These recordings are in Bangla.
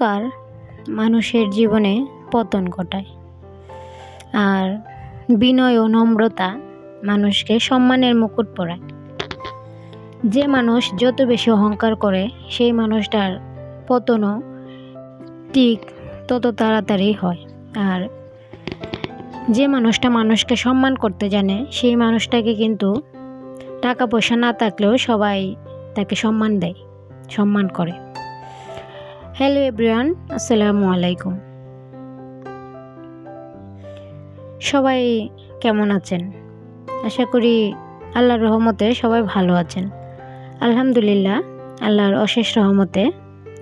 অহংকার মানুষের জীবনে পতন ঘটায়। আর বিনয় ও নম্রতা মানুষকে সম্মানের মুকুট পরায়। যে মানুষ যত বেশি অহংকার করে, সেই মানুষটার পতনও ঠিক তত তাড়াতাড়ি হয়। আর যে মানুষটা মানুষকে সম্মান করতে জানে, সেই মানুষটাকে কিন্তু টাকা পয়সা না থাকলেও সবাই তাকে সম্মান দেয়, সম্মান করে। হ্যালো এভরিওয়ান, আসসালামু আলাইকুম। সবাই কেমন আছেন? আশা করি আল্লাহর রহমতে সবাই ভালো আছেন। আলহামদুলিল্লাহ, আল্লাহর অশেষ রহমতে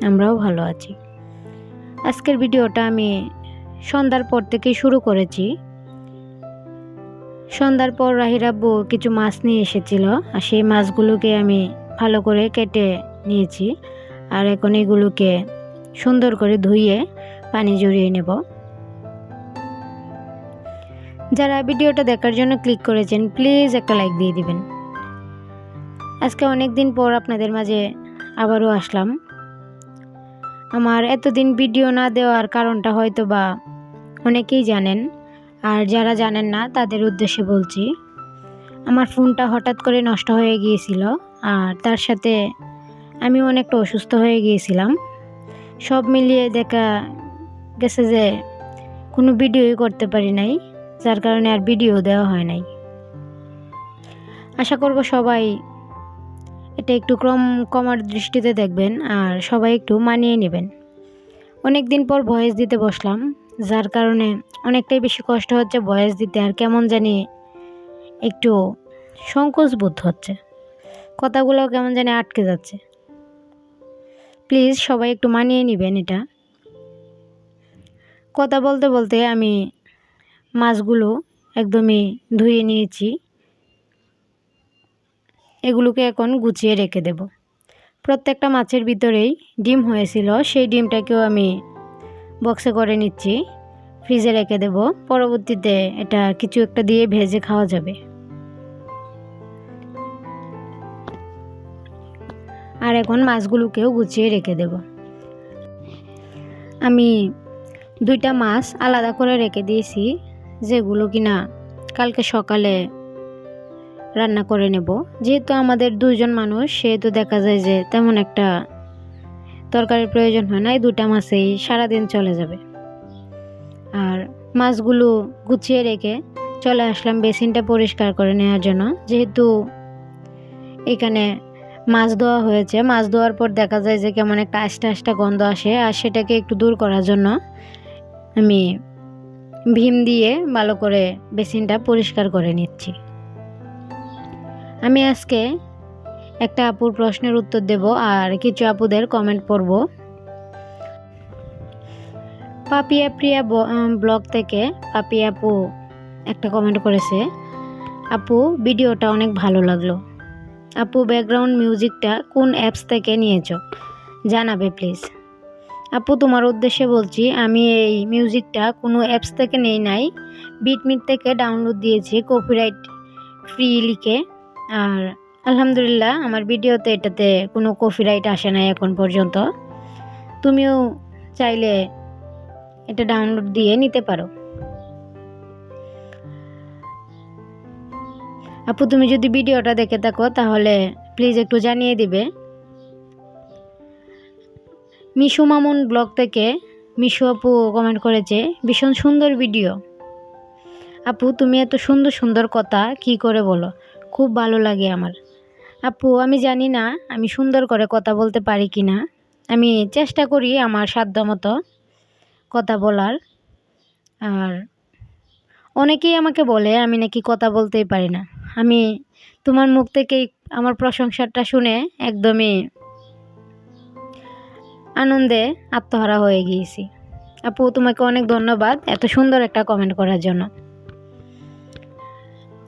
আমরাও ভালো আছি। আজকের ভিডিওটা আমি সন্ধ্যার পর থেকেই শুরু করেছি। সন্ধ্যার পর রাহির আব্বু কিছু মাছ নিয়ে এসেছিল আর সেই মাছগুলোকে আমি ভালো করে কেটে নিয়েছি। আর এখন এগুলোকে সুন্দর করে ধুইয়ে পানি জড়িয়ে নেব। যারা ভিডিওটা দেখার জন্য ক্লিক করেছেন প্লিজ একটা লাইক দিয়ে দিবেন। আজকে অনেক দিন পর আপনাদের মাঝে আবারও আসলাম। আমার এতদিন ভিডিও না দেওয়ার কারণটা হয়তো বা অনেকেই জানেন, আর যারা জানেন না, তাদের উদ্দেশ্যে বলছি, আমার ফোনটা হঠাৎ করে নষ্ট হয়ে গিয়েছিল, আর তার সাথে আমি অনেকটা অসুস্থ হয়ে গিয়েছিলাম। সব মিলিয়ে দেখা গেছে যে কোনো ভিডিওই করতে পারি নাই, যার কারণে আর ভিডিও দেওয়া হয় নাই। আশা করব সবাই এটা একটু ক্রম কমার দৃষ্টিতে দেখবেন আর সবাই একটু মানিয়ে নেবেন। অনেক দিন পর ভয়েস দিতে বসলাম, যার কারণে অনেকটাই বেশি কষ্ট হচ্ছে ভয়েস দিতে আর কেমন জানি একটু সংকোচ বোধ হচ্ছে। কথাগুলো কেমন জানি আটকে যাচ্ছে। প্লিজ সবাই একটু মানিয়ে নেবেন এটা। কথা বলতে বলতে আমি মাছগুলো একদমই ধুয়ে নিয়েছি। এগুলোকে এখন গুছিয়ে রেখে দেব। প্রত্যেকটা মাছের ভিতরেই ডিম হয়েছিল, সেই ডিমটাকেও আমি বক্সে করে নিচ্ছি। ফ্রিজে রেখে দেব। পরবর্তীতে এটা কিছু একটা দিয়ে ভেজে খাওয়া যাবে। আর এখন মাছগুলোকেও গুছিয়ে রেখে দেব। আমি দুইটা মাছ আলাদা করে রেখে দিয়েছি, যেগুলো কিনা কালকে সকালে রান্না করে নেব। যেহেতু আমাদের দুজন মানুষ, সেহেতু দেখা যায় যে তেমন একটা তরকারির প্রয়োজন হয় না, এই দুটা মাছেই সারাদিন চলে যাবে। আর মাছগুলো গুছিয়ে রেখে চলে আসলাম বেসিনটা পরিষ্কার করে নেওয়ার জন্য। যেহেতু এখানে মাছ ধোয়া হয়েছে। মাছ ধোয়ার পর দেখা যায় যে কেমন একটা আস্তে আস্তে গন্ধ আসে আর সেটাকে একটু দূর করার জন্য আমি ভীম দিয়ে ভালো করে বেসিনটা পরিষ্কার করে নিচ্ছি। আমি আজকে একটা আপুর প্রশ্নের উত্তর দেব আর কিছু আপুদের কমেন্ট পড়ব। পাপিয়া প্রিয়া ব্লগ থেকে পাপিয়া আপু একটা কমেন্ট করেছে, আপু ভিডিওটা অনেক ভালো লাগল। আপু ব্যাকগ্রাউন্ড মিউজিকটা কোন অ্যাপস থেকে নিয়েছো? জানাবে প্লিজ আপু, তোমার উদ্দেশ্যে বলছি, আমি এই মিউজিকটা কোনো অ্যাপস থেকে নেই নাই। বিটমিট থেকে ডাউনলোড দিয়েছি কপিরাইট ফ্রি লিখে। আর আলহামদুলিল্লাহ, আমার ভিডিওতে এটাতে কোনো কপিরাইট আসে নাই এখন পর্যন্ত। তুমিও চাইলে এটা ডাউনলোড দিয়ে নিতে পারো। আপু, তুমি যদি ভিডিওটা দেখে থাকো, তাহলে প্লিজ একটু জানিয়ে দিবে। মিশু মামুন ব্লগ থেকে মিশু আপু কমেন্ট করেছে, ভীষণ সুন্দর ভিডিও আপু, তুমি এত সুন্দর সুন্দর কথা কি করে বলো? খুব ভালো লাগে আমার। আপু, আমি জানি না আমি সুন্দর করে কথা বলতে পারি কি না আমি চেষ্টা করি আমার সাধ্য মতো কথা বলার। আর অনেকেই আমাকে বলে, আমি নাকি কথা বলতেই পারি না। আমি তোমার মুখ থেকেই আমার প্রশংসাটা শুনে একদমই আনন্দে আত্মহারা হয়ে গিয়েছি। আপু, তোমাকে অনেক ধন্যবাদ এত সুন্দর একটা কমেন্ট করার জন্য।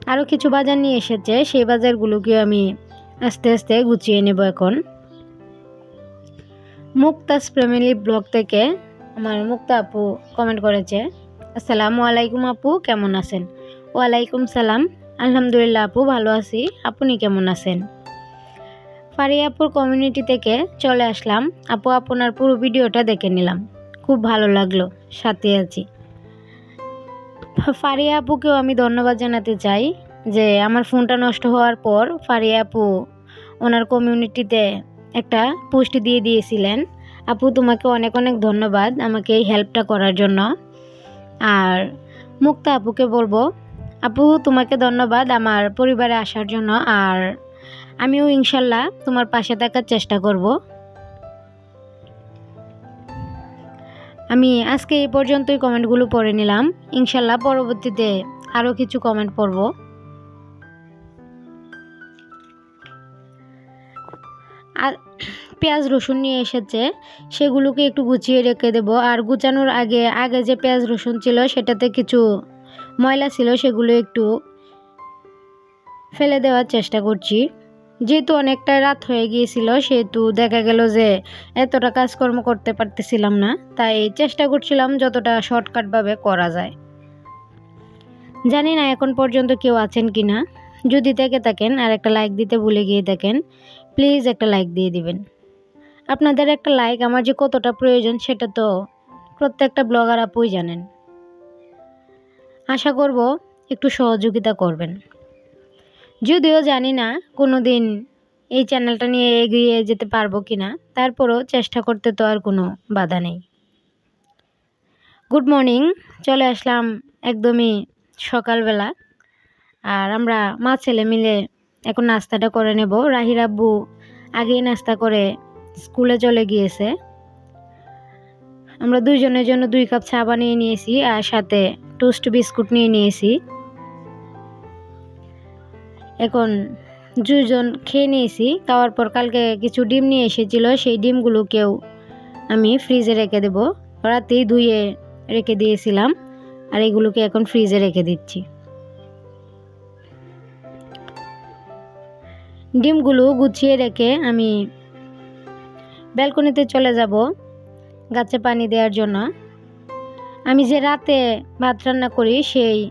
আরও কিছু বাজার নিয়ে এসেছে, সেই বাজারগুলোকে আমি আস্তে আস্তে গুছিয়ে নেব এখন। মুক্তাস ফ্যামিলি ব্লগ থেকে আমার মুক্তা আপু কমেন্ট করেছে, আসসালামু আলাইকুম আপু, কেমন আছেন? ওয়ালাইকুম সালাম। আলহামদুলিল্লাহ আপু, ভালো আছি। আপনি কেমন আছেন? ফারিয়াপুর কমিউনিটি থেকে চলে আসলাম। আপু, আপনার পুরো ভিডিওটা দেখে নিলাম। খুব ভালো লাগল, সাথে আছি। ফারিয়া আপুকেও আমি ধন্যবাদ জানাতে চাই যে আমার ফোনটা নষ্ট হওয়ার পর ফারিয়া আপু ওনার কমিউনিটিতে একটা পোস্ট দিয়ে দিয়েছিলেন। আপু, তোমাকে অনেক অনেক ধন্যবাদ আমাকে এই হেল্পটা করার জন্য। আর মুক্তা আপুকে বলব আপু, তোমাকে ধন্যবাদ আমার পরিবারে আসার জন্য। আর আমিও ইনশাল্লাহ তোমার পাশে থাকার চেষ্টা করব। আমি আজকে এই পর্যন্তই কমেন্টগুলো পড়ে নিলাম। ইনশাল্লাহ পরবর্তীতে আরও কিছু কমেন্ট পড়ব। আর পেঁয়াজ রসুন নিয়ে এসেছে, সেগুলোকে একটু গুছিয়ে রেখে দেব। আর গুছানোর আগে আগে যে পেঁয়াজ রসুন ছিল, সেটাতে কিছু ময়লা ছিল সেগুলো একটু ফেলে দেওয়ার চেষ্টা করছি। যেহেতু অনেকটা রাত হয়ে গিয়েছিল, সেহেতু দেখা গেল যে এতটা কাজকর্ম করতে পারতেছিলাম না, তাই চেষ্টা করছিলাম যতটা শর্টকাটভাবে করা যায়। জানি না এখন পর্যন্ত কেউ আছেন কি না। যদি থেকে থাকেন আর একটা লাইক দিতে ভুলে গিয়ে থাকেন প্লিজ একটা লাইক দিয়ে দিবেন। আপনাদের একটা লাইক আমার যে কতটা প্রয়োজন সেটা তো প্রত্যেকটা ব্লগার আপুই জানেন। আশা করব একটু সহযোগিতা করবেন। যদিও জানি না কোনো দিন এই চ্যানেলটা নিয়ে এগিয়ে যেতে পারব কি না তারপরও চেষ্টা করতে তো আর কোনো বাধা নেই। গুড মর্নিং চলে আসলাম একদমই সকালবেলা। আর আমরা মা ছেলে মিলে এখন নাস্তাটা করে নেব। রাহির আব্বু আগেই নাস্তা করে স্কুলে চলে গিয়েছে। আমরা দুইজনের জন্য দুই কাপ চা বানিয়ে নিয়েছি আর সাথে টোস্ট বিস্কুট নিয়ে নিয়েছি। এখন দুজন খেয়ে নিয়েছি, খাওয়ার পর কালকে কিছু ডিম নিয়ে এসেছিল, সেই ডিমগুলোকেও আমি ফ্রিজে রেখে দেব। রাতেই ধুয়ে রেখে দিয়েছিলাম, আর এগুলোকে এখন ফ্রিজে রেখে দিচ্ছি। ডিমগুলো গুছিয়ে রেখে আমি ব্যালকনিতে চলে যাব, গাছে পানি দেওয়ার জন্য। আমি যে রাতে ভাত রান্না করি, সেই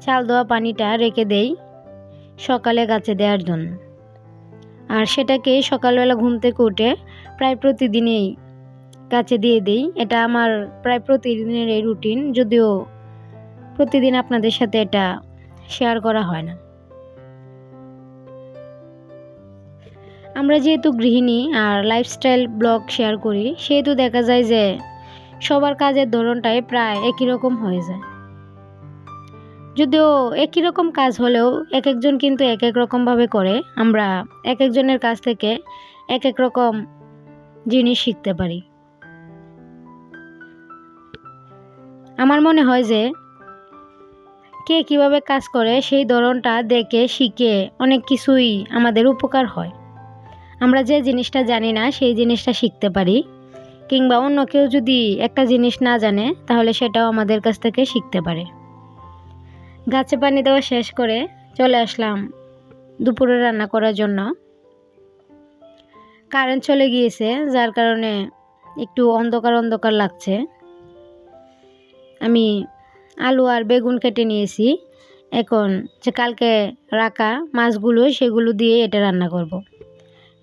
চাল দেওয়া পানিটা রেখে দেই সকালে গাছে দেওয়ার জন্য। আর সেটাকে সকালবেলা ঘুম থেকে উঠে প্রায় প্রতিদিনই গাছে দিয়ে দিই। এটা আমার প্রায় প্রতিদিনের এই রুটিন, যদিও প্রতিদিন আপনাদের সাথে এটা শেয়ার করা হয় না। আমরা যেহেতু গৃহিণী আর লাইফস্টাইল ব্লগ শেয়ার করি, সেহেতু দেখা যায় যে সবার কাজের ধরনটাই প্রায় একই রকম হয়ে যায়। যদিও একই রকম কাজ হলেও এক একজন কিন্তু এক এক রকমভাবে করে, আমরা এক একজনের কাছ থেকে এক এক রকম জিনিস শিখতে পারি। আমার মনে হয় যে কে কীভাবে কাজ করে সেই ধরনটা দেখে, শিখে অনেক কিছুই আমাদের উপকার হয়। আমরা যে জিনিসটা জানি না, সেই জিনিসটা শিখতে পারি। কিংবা অন্য কেউ যদি একটা জিনিস না জানে, তাহলে সেটাও আমাদের কাছ থেকে শিখতে পারে। গাছে পানি দেওয়া শেষ করে চলে আসলাম দুপুরে রান্না করার জন্য। কারেন্ট চলে গিয়েছে, যার কারণে একটু অন্ধকার অন্ধকার লাগছে। আমি আলু আর বেগুন কেটে নিয়েছি। এখন যে কালকে রাখা মাছগুলো, সেগুলো দিয়ে এটা রান্না করব।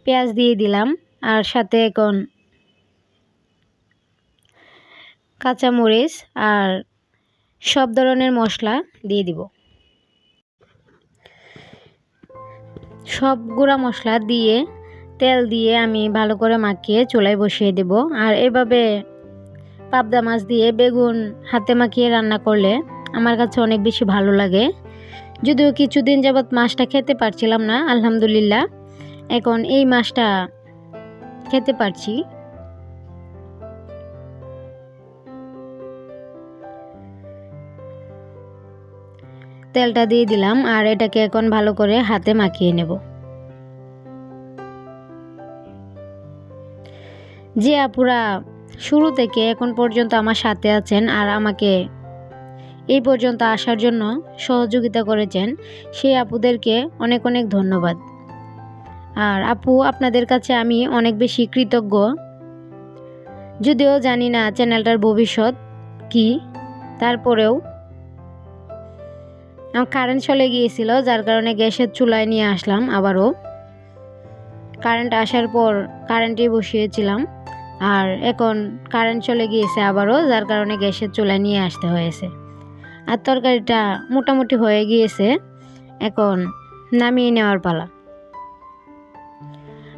পেঁয়াজ দিয়ে দিলাম, আর সাথে এখন কাঁচামরিচ আর সব ধরনের মশলা দিয়ে দিব। সব গুঁড়া মশলা দিয়ে, তেল দিয়ে আমি ভালো করে মাখিয়ে চুলায় বসিয়ে দেব। আর এভাবে পাবদা মাছ দিয়ে বেগুন হাতে মাখিয়ে রান্না করলে আমার কাছে অনেক বেশি ভালো লাগে। যদিও কিছুদিন যাবৎ মাছটা খেতে পারছিলাম না, আলহামদুলিল্লাহ। এখন এই মাছটা খেতে পারছি। তেলটা দিয়ে দিলাম আর এটাকে এখন ভালো করে হাতে মাখিয়ে নেব। যে আপুরা, শুরু থেকে এখন পর্যন্ত আমার সাথে আছেন আর আমাকে এই পর্যন্ত আসার জন্য সহযোগিতা করেছেন, সেই আপুদেরকে অনেক অনেক ধন্যবাদ। আর আপু, আপনাদের কাছে আমি অনেক বেশি কৃতজ্ঞ। যদিও জানি না চ্যানেলটার ভবিষ্যৎ কি, তারপরেও কারেন্ট চলে গিয়েছিল, যার কারণে গ্যাসের চুলায় নিয়ে আসলাম আবারও। কারেন্ট আসার পর কারেন্টে বসিয়েছিলাম, আর এখন কারেন্ট চলে গিয়েছে আবারও, যার কারণে গ্যাসের চুলায় নিয়ে আসতে হয়েছে। আর তরকারিটা মোটামুটি হয়ে গিয়েছে, এখন নামিয়ে নেওয়ার পালা।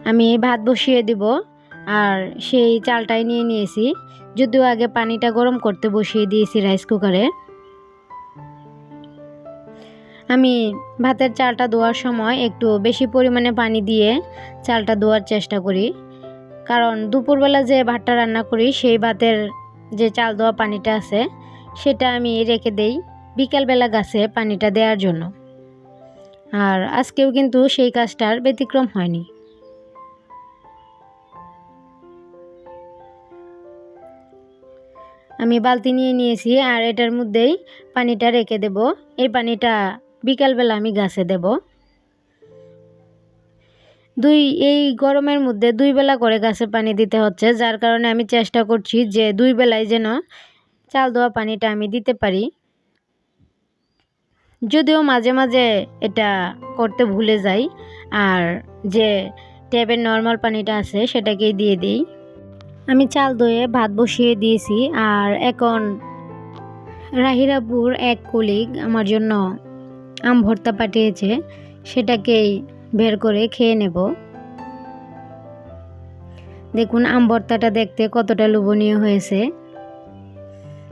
আমি ভাত বসিয়ে দিব, আর সেই চালটাই নিয়ে নিয়েছি, যদিও আগে পানিটা গরম করতে বসিয়ে দিয়েছি রাইস কুকারে আমি ভাতের চালটা ধোয়ার সময় একটু বেশি পরিমাণে পানি দিয়ে চালটা ধোয়ার চেষ্টা করি। কারণ দুপুরবেলা যে ভাতটা রান্না করি, সেই ভাতের যে চাল ধোয়া পানিটা আছে, সেটা আমি রেখে দেই বিকালবেলা গাছে পানিটা দেওয়ার জন্য। আর আজকেও কিন্তু সেই কাজটার ব্যতিক্রম হয়নি। আমি বালতি নিয়ে নিয়েছি আর এটার মধ্যেই পানিটা রেখে দেব। এই পানিটা বিকালবেলা আমি গাছে দেব। দুই, এই গরমের মধ্যে দুই বেলা করে গাছে পানি দিতে হচ্ছে, যার কারণে আমি চেষ্টা করছি যে দুই বেলায় যেন চাল দেওয়া পানিটা আমি দিতে পারি। যদিও মাঝে মাঝে এটা করতে ভুলে যাই, আর যে ট্যাবের নর্মাল পানিটা আছে সেটাকেই দিয়ে দিই। আমি চাল ধুয়ে ভাত বসিয়ে দিয়েছি, আর এখন রাহিরাপুর এক কলিগ আমার জন্য আম ভর্তা পাঠিয়েছে, সেটাকেই বের করে খেয়ে নেব। দেখুন, আম ভর্তাটা দেখতে কতটা লোভনীয় হয়েছে।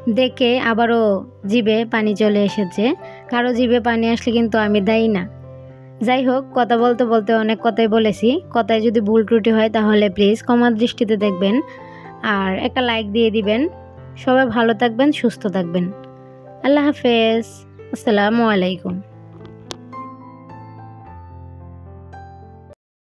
দেখে আবারও জিভে পানি চলে এসেছে। কারও জিভে পানি আসলে কিন্তু আমি দেই না। যাই হোক, কথা বলতে বলতে অনেক কথাই বলেছি। কথায় যদি ভুল ত্রুটি হয় তাহলে প্লিজ ক্ষমার দৃষ্টিতে দেখবেন আর একটা লাইক দিয়ে দিবেন। সবাই ভালো থাকবেন, সুস্থ থাকবেন। আল্লাহ হাফেজ। আসসালামু আলাইকুম।